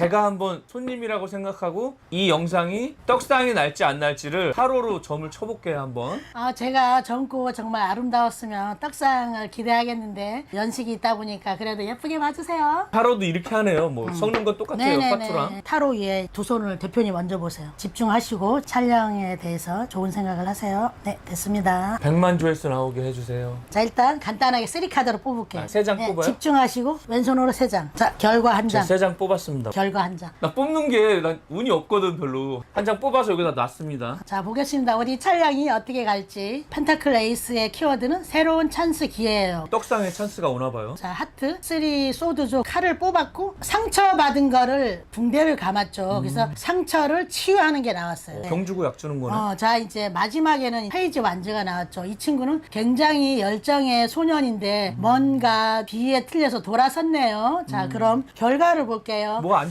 제가 한번 손님이라고 생각하고 이 영상이 떡상이 날지 안 날지를 타로로 점을 쳐볼게요 한번. 아, 제가 젊고 정말 아름다웠으면 떡상을 기대하겠는데 연식이 있다 보니까 그래도 예쁘게 봐주세요. 타로도 이렇게 하네요. 뭐 섞는 건 똑같아요. 파투랑. 타로 위에 두 손을 대표님 먼저 보세요. 집중하시고 촬영에 대해서 좋은 생각을 하세요. 네, 됐습니다. 100만 조회수 나오게 해주세요. 자, 일단 간단하게 쓰리 카드로 뽑을게요. 아, 세장 뽑아요? 집중하시고 왼손으로 세 장. 자, 결과 한 장. 제가 세장 뽑았습니다. 결과 한 장. 나 뽑는 게 난 운이 없거든 별로. 한 장 뽑아서 여기다 놨습니다. 자, 보겠습니다. 우리 촬영이 어떻게 갈지. 펜타클 에이스의 키워드는 새로운 찬스 기회예요. 떡상에 찬스가 오나 봐요. 자, 하트, 쓰리 소드조 칼을 뽑았고 상처받은 거를 붕대를 감았죠. 그래서 상처를 치유하는 게 나왔어요. 병 주고 약 주는 거네. 어, 자 이제 마지막에는 페이지 완즈가 나왔죠. 이 친구는 굉장히 열정의 소년인데 뭔가 비에 틀려서 돌아섰네요. 자 그럼 결과를 볼게요. 뭐안